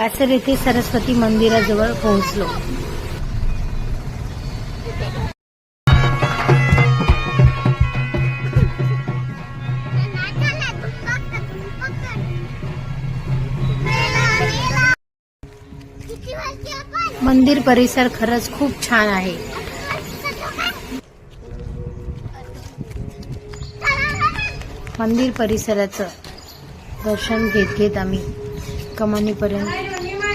पाचर येथे सरस्वती मंदिराजवळ पोहोचलो. मंदिर परिसर खरंच खूप छान आहे. मंदिर परिसराचं दर्शन घेत घेत आम्ही कमानीपर्यंत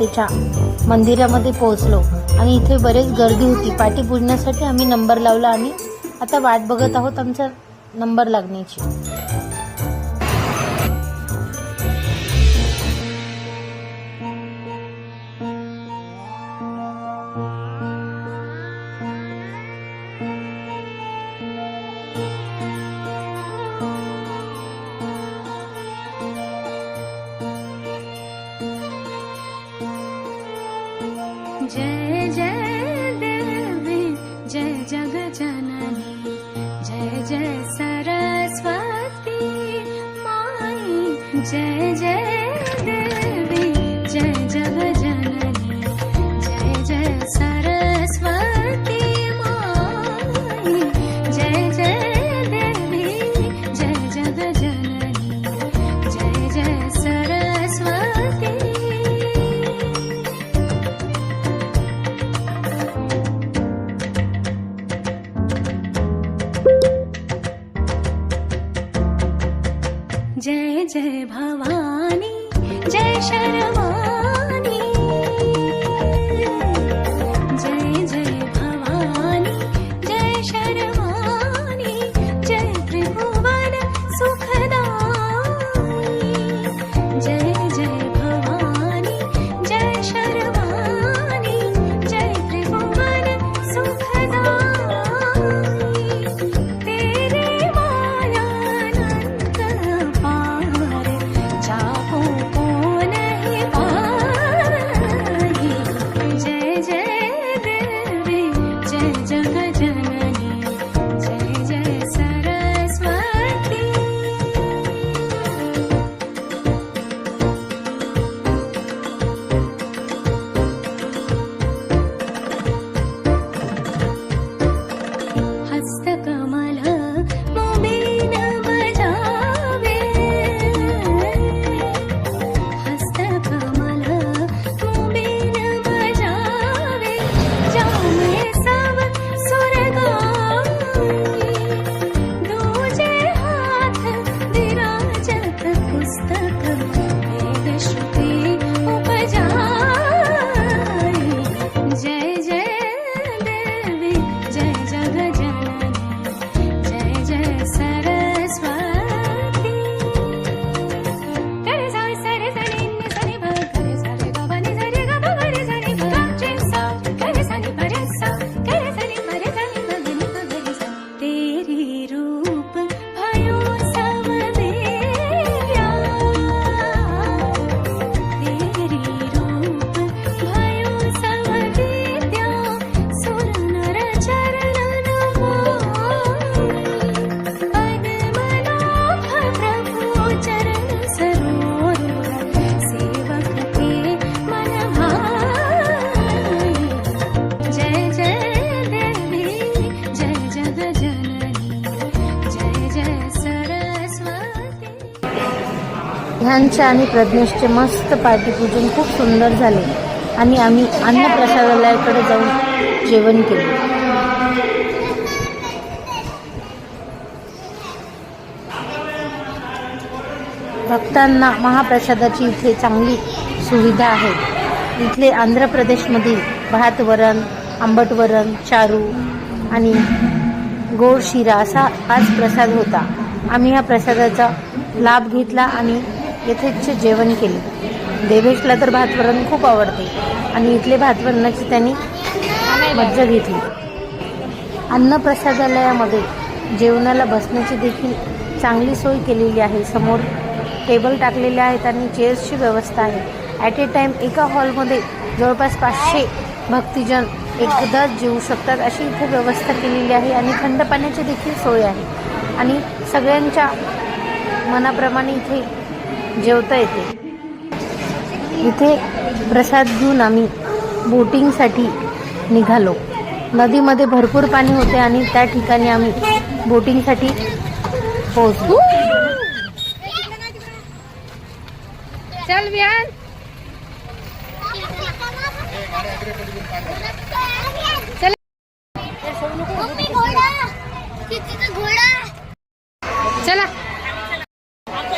मातेच्या मंदिरामध्ये पोहोचलो. आणि इथे बरेच गर्दी होती. पाठी पुजण्यासाठी आम्ही नंबर लावला आणि आता वाट बघत आहोत आमचा नंबर लागण्याची. जय जय भवानी। जय शर्वाणी ह्यांचे आणि प्रज्ञेशचे मस्त पार्टीपूजन खूप सुंदर झाले आणि आम्ही अन्नप्रसादालयाकडे जाऊन जेवण केले. भक्तांना महाप्रसादाची इथे चांगली सुविधा आहे. इथले आंध्र प्रदेशमधील भात वरण आंबट वरण चारू आणि गोड शिरा असा आज प्रसाद होता. आम्ही या प्रसादाचा लाभ घेतला आणि यथेच्छ जेवण केले. देवेशला तर भातवरण खूप आवडते. आणि इथले भातवरणाची त्यांनी मज्जा घेतली. अन्नप्रसादालयामध्ये जेवणाला बसण्याची देखील चांगली सोय केलेली आहे. समोर टेबल टाकलेले आहेत आणि चेअर्सची व्यवस्था आहे. ॲट ए टाईम एका हॉलमध्ये जवळपास पाचशे भक्तिजन एकदाच जेवू शकतात अशी इथे व्यवस्था केलेली आहे आणि थंड पाण्याची देखील सोय आहे. आणि सगळ्यांच्या मनाप्रमाणे इथे जेवता येते इथे प्रसाद घेऊन आम्ही बोटिंगसाठी निघालो. नदीमध्ये भरपूर पाणी होते आणि त्या ठिकाणी आम्ही बोटिंगसाठी पोहोचलो. चल विहान चला.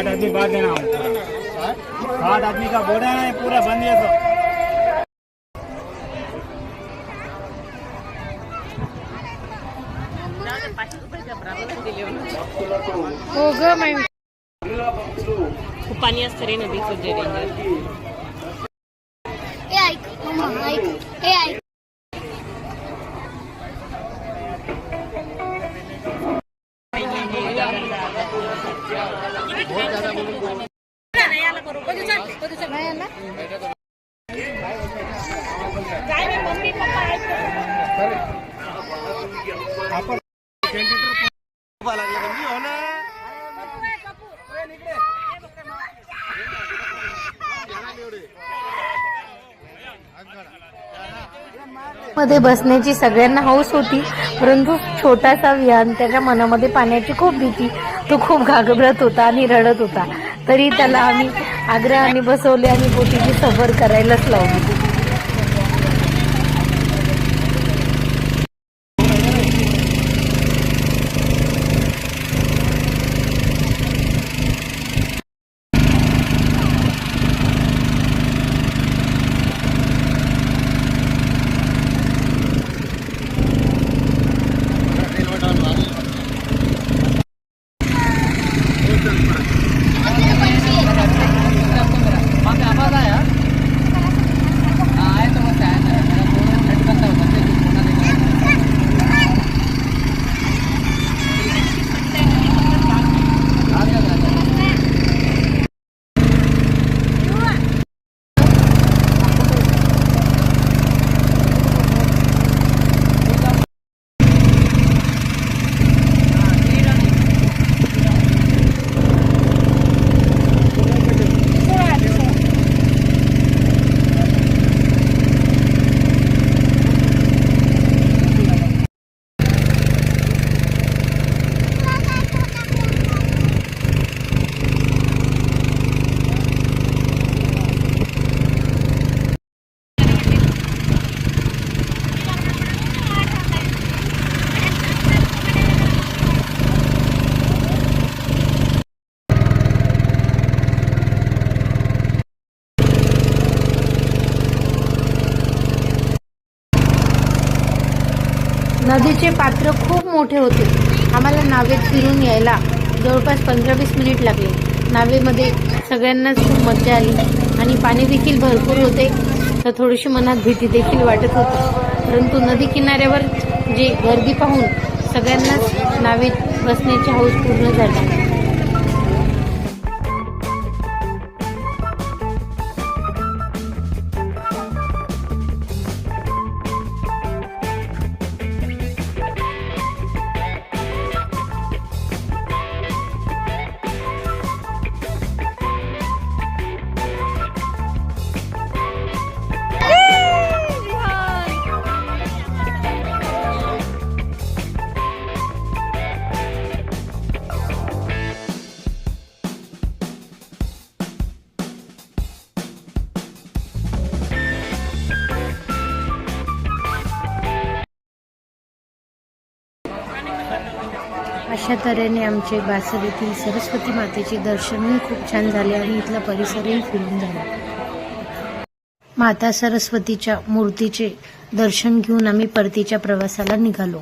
साठ आदमी बांध देना साठ आदमी का बोर्ड है ना पूरा बंद है सब। हो ग माई खूप पाणी असतं रे डेंजर ए ऐक ऐक. मध्ये बसण्याची सगळ्यांना हौस होती परंतु छोटासा विहान त्याच्या मनामध्ये पाण्याची खूप भीती. तो खूप घाबरत होता आणि रडत होता. तरी त्याला आम्ही आग्रहाने बसवले आणि बोटीची सफर करायलाच लावली. नदीचे पात्र खूप मोठे होते. आम्हाला नावेत फिरून यायला जवळपास पंधरा वीस मिनिट लागले. नावेमध्ये सगळ्यांनाच खूप मजा आली आणि पाणी देखील भरपूर होते. तर थोडीशी मनात भीती देखील वाटत होती. परंतु नदी किनाऱ्यावर जे गर्दी पाहून सगळ्यांनाच नावेत बसण्याची हौस पूर्ण झाली. अशा तऱ्हेने आमचे बासरीतील सरस्वती मातेचे दर्शनही खूप छान झाले आणि इथला परिसरही फिरून झाला. माता सरस्वतीच्या मूर्तीचे दर्शन घेऊन आम्ही परतीच्या प्रवासाला निघालो.